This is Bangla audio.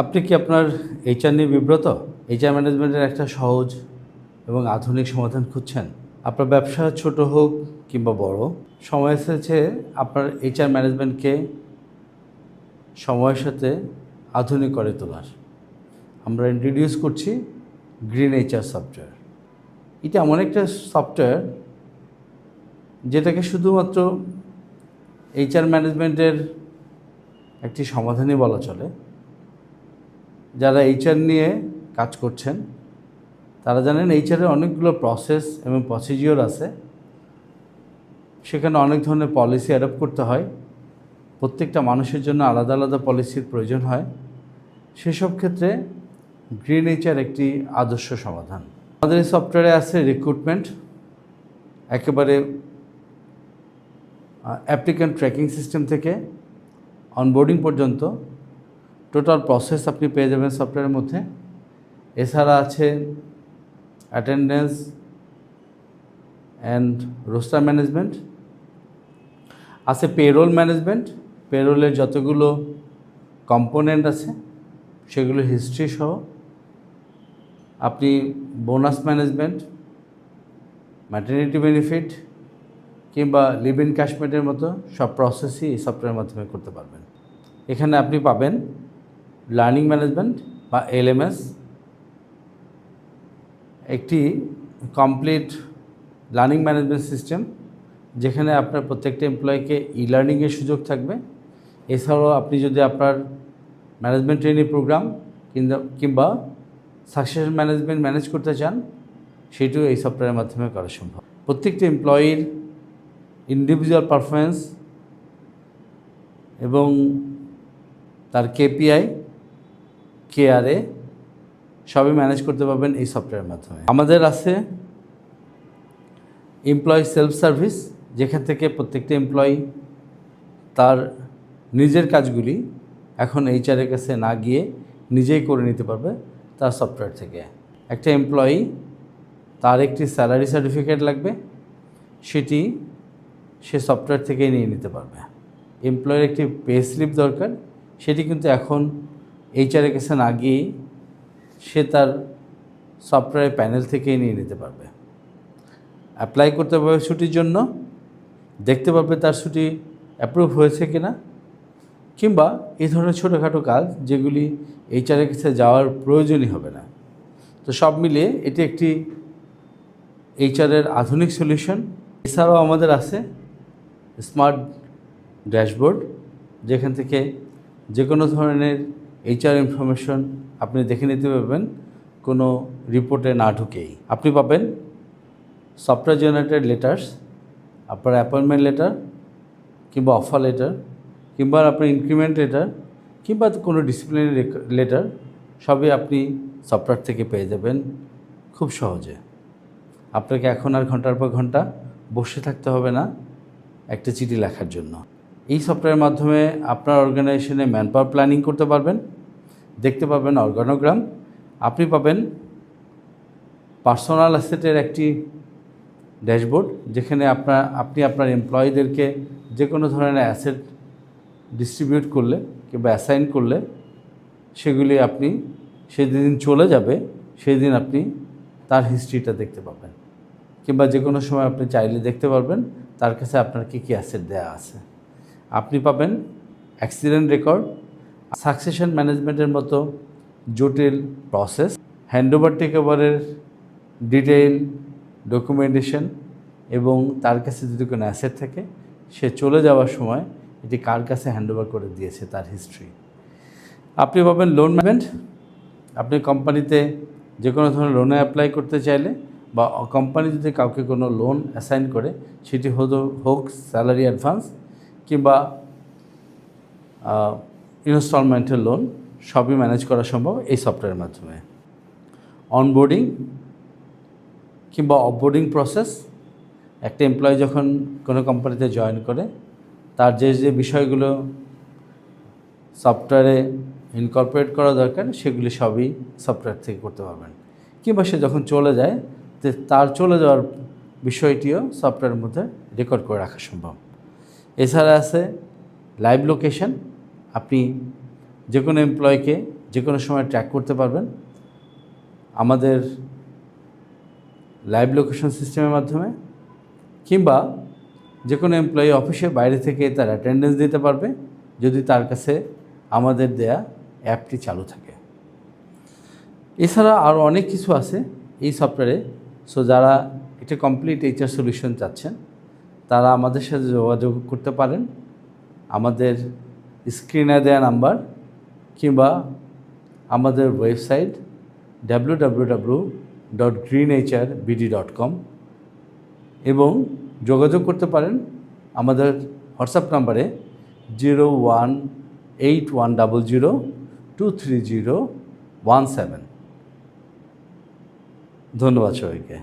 আপনি কি আপনার এইচআর নিয়ে বিব্রত? এইচআর ম্যানেজমেন্টের একটা সহজ এবং আধুনিক সমাধান খুঁজছেন? আপনার ব্যবসা ছোট হোক কিংবা বড়, সময় এসেছে আপনার এইচআর ম্যানেজমেন্টকে সময়ের সাথে আধুনিক করে তোলার। আমরা ইন্ট্রোডিউস করছি গ্রিন এইচআর সফটওয়্যার এটা এমন একটা সফটওয়্যার যেটাকে শুধুমাত্র এইচআর ম্যানেজমেন্টের একটি সমাধানই বলা চলে। যারা এইচআর নিয়ে কাজ করছেন, তারা জানেন এইচআরের অনেকগুলো প্রসেস এবং প্রসিজিওর আছে। সেখানে অনেক ধরনের পলিসি অ্যাডপ্ট করতে হয়। প্রত্যেকটা মানুষের জন্য আলাদা আলাদা পলিসির প্রয়োজন হয়। সেসব ক্ষেত্রে গ্রিন এইচআর একটি আদর্শ সমাধান। আমাদের এই সফটওয়্যারে আছে রিক্রুটমেন্ট একেবারে অ্যাপ্লিক্যান্ট ট্র্যাকিং সিস্টেম থেকে অনবোর্ডিং পর্যন্ত। টোটাল প্রসেস আপনি পেয়ে যাবেন সফটওয়্যারের মধ্যে। এছাড়া আছে অ্যাটেন্ডেন্স অ্যান্ড রোস্টার ম্যানেজমেন্ট আছে পেরোল ম্যানেজমেন্ট পেরোলের যতগুলো কম্পোনেন্ট আছে, সেগুলো হিস্ট্রি সহ। আপনি বোনাস ম্যানেজমেন্ট ম্যাটার্নিটি বেনিফিট কিংবা লিভ ইন ক্যাশমেন্টের মতো সব প্রসেসই এই সফটওয়্যারের মাধ্যমে করতে পারবেন। এখানে আপনি পাবেন লার্নিং ম্যানেজমেন্ট বা এলএমএস একটি কমপ্লিট লার্নিং ম্যানেজমেন্ট সিস্টেম যেখানে আপনার প্রত্যেকটা এমপ্লয়িকে ই লার্নিংয়ের সুযোগ থাকবে। এছাড়াও আপনি যদি আপনার ম্যানেজমেন্ট ট্রেনিং প্রোগ্রাম কিংবা সাকসেস ম্যানেজমেন্ট ম্যানেজ করতে চান, সেটিও এই সফটওয়্যারের মাধ্যমে করা সম্ভব। প্রত্যেকটা এমপ্লয়ির ইন্ডিভিজুয়াল পারফরমেন্স এবং তার কেপিআই কেআরএ সবই ম্যানেজ করতে পারবেন এই সফটওয়্যারের মাধ্যমে। আমাদের আছে এমপ্লয়ি সেলফ সার্ভিস যেখান থেকে প্রত্যেকটা এমপ্লয়ি তার নিজের কাজগুলি এখন এইচআরের কাছে না গিয়ে নিজেই করে নিতে পারবে তার সফটওয়্যার থেকে। একটা এমপ্লয়ি তার একটি স্যালারি সার্টিফিকেট লাগবে, সেটি সে সফটওয়্যার থেকেই নিয়ে নিতে পারবে। এমপ্লয়ের একটি পে স্লিপ দরকার, সেটি কিন্তু এখন এইচআরের কাছে না গিয়েই সে তার সফটওয়্যার প্যানেল থেকেই নিয়ে নিতে পারবে। অ্যাপ্লাই করতে পারবে ছুটির জন্য, দেখতে পারবে তার ছুটি অ্যাপ্রুভ হয়েছে কিনা, কিংবা এই ধরনের ছোটোখাটো কাজ যেগুলি এইচআরের কাছে যাওয়ার প্রয়োজনই হবে না। তো সব মিলিয়ে এটি একটি এইচআরের আধুনিক সলিউশন এছাড়াও আমাদের আছে স্মার্ট ড্যাশবোর্ড যেখান থেকে যে কোনো ধরনের এইচআর ইনফরমেশন আপনি দেখে নিতে পারবেন, কোনো রিপোর্টে না ঢুকেই। আপনি পাবেন সফটওয়্যার জেনারেটেড লেটার্স আপনার অ্যাপয়েন্টমেন্ট লেটার কিংবা অফার লেটার কিংবা আপনার ইনক্রিমেন্ট লেটার কিংবা কোনো ডিসিপ্লিনারি লেটার সবই আপনি সফটওয়্যার থেকে পেয়ে যাবেন খুব সহজে। আপনাকে এখন আর ঘণ্টার পর ঘণ্টা বসে থাকতে হবে না একটা চিঠি লেখার জন্য। এই সফটওয়্যারের মাধ্যমে আপনার অর্গানাইজেশনে ম্যান পাওয়ার প্ল্যানিং করতে পারবেন। দেখতে পাবেন অর্গানোগ্রাম। আপনি পাবেন পার্সোনাল অ্যাসেটের একটি ড্যাশবোর্ড, যেখানে আপনার, আপনি আপনার এমপ্লয়ীদেরকে যে কোনো ধরনের অ্যাসেট ডিস্ট্রিবিউট করলে কিংবা অ্যাসাইন করলে সেগুলি আপনি সেদিন চলে যাবে সেই দিন আপনি তার হিস্ট্রিটা দেখতে পাবেন। কিংবা যে কোনো সময় আপনি চাইলে দেখতে পারবেন তার কাছে আপনার কী কী অ্যাসেট দেওয়া আছে। আপনি পাবেন অ্যাক্সিডেন্ট রেকর্ড সাকসেশন ম্যানেজমেন্টের মতো জটিল প্রসেস হ্যান্ডওভার টেক ওভারের ডিটেইল ডকুমেন্টেশন এবং তার কাছে যদি কোনো অ্যাসেট থাকে, সে চলে যাওয়ার সময় এটি কার কাছে হ্যান্ডওভার করে দিয়েছে তার হিস্ট্রি আপনি পাবেন লোন ম্যানেজমেন্ট আপনি কোম্পানিতে যে কোনো ধরনের লোনে অ্যাপ্লাই করতে চাইলে বা কোম্পানি যদি কাউকে কোনো লোন অ্যাসাইন করে, সেটি হতো হোক স্যালারি অ্যাডভান্স কিংবা ইনস্টলমেন্টের লোন সবই ম্যানেজ করা সম্ভব এই সফটওয়্যারের মাধ্যমে। অনবোর্ডিং কিংবা অফবোর্ডিং প্রসেস, একটা এমপ্লয়ি যখন কোনো কোম্পানিতে জয়েন করে, তার যে যে বিষয়গুলো সফটওয়্যারে ইনকর্পোরেট করা দরকার, সেগুলি সবই সফটওয়্যার থেকে করতে পারবেন। কিংবা সে যখন চলে যায় তার চলে যাওয়ার বিষয়টিও সফটওয়্যারের মধ্যে রেকর্ড করে রাখা সম্ভব। এছাড়া আছে লাইভ লোকেশন আপনি যে কোনো এমপ্লয়কে যে কোনো সময় ট্র্যাক করতে পারবেন। আমাদের লাইভ লোকেশন সিস্টেমের মাধ্যমে কিংবা যে কোনো এমপ্লয়ি অফিসের বাইরে থেকে তার অ্যাটেন্ডেন্স দিতে পারবে, যদি তার কাছে আমাদের দেয়া অ্যাপটি চালু থাকে। এছাড়া আরও অনেক কিছু আছে এই সফটওয়্যারে সো যারা এটা কমপ্লিট এইচআর সলিউশন চাচ্ছেন, তারা আমাদের সাথে যোগাযোগ করতে পারেন। আমাদের স্ক্রিনে দেওয়া নাম্বার কিংবা আমাদের website W dot green dot com এবং যোগাযোগ করতে পারেন আমাদের হোয়াটসঅ্যাপ নাম্বারে zero one eight one double zero two three zero one seven ধন্যবাদ সবাইকে।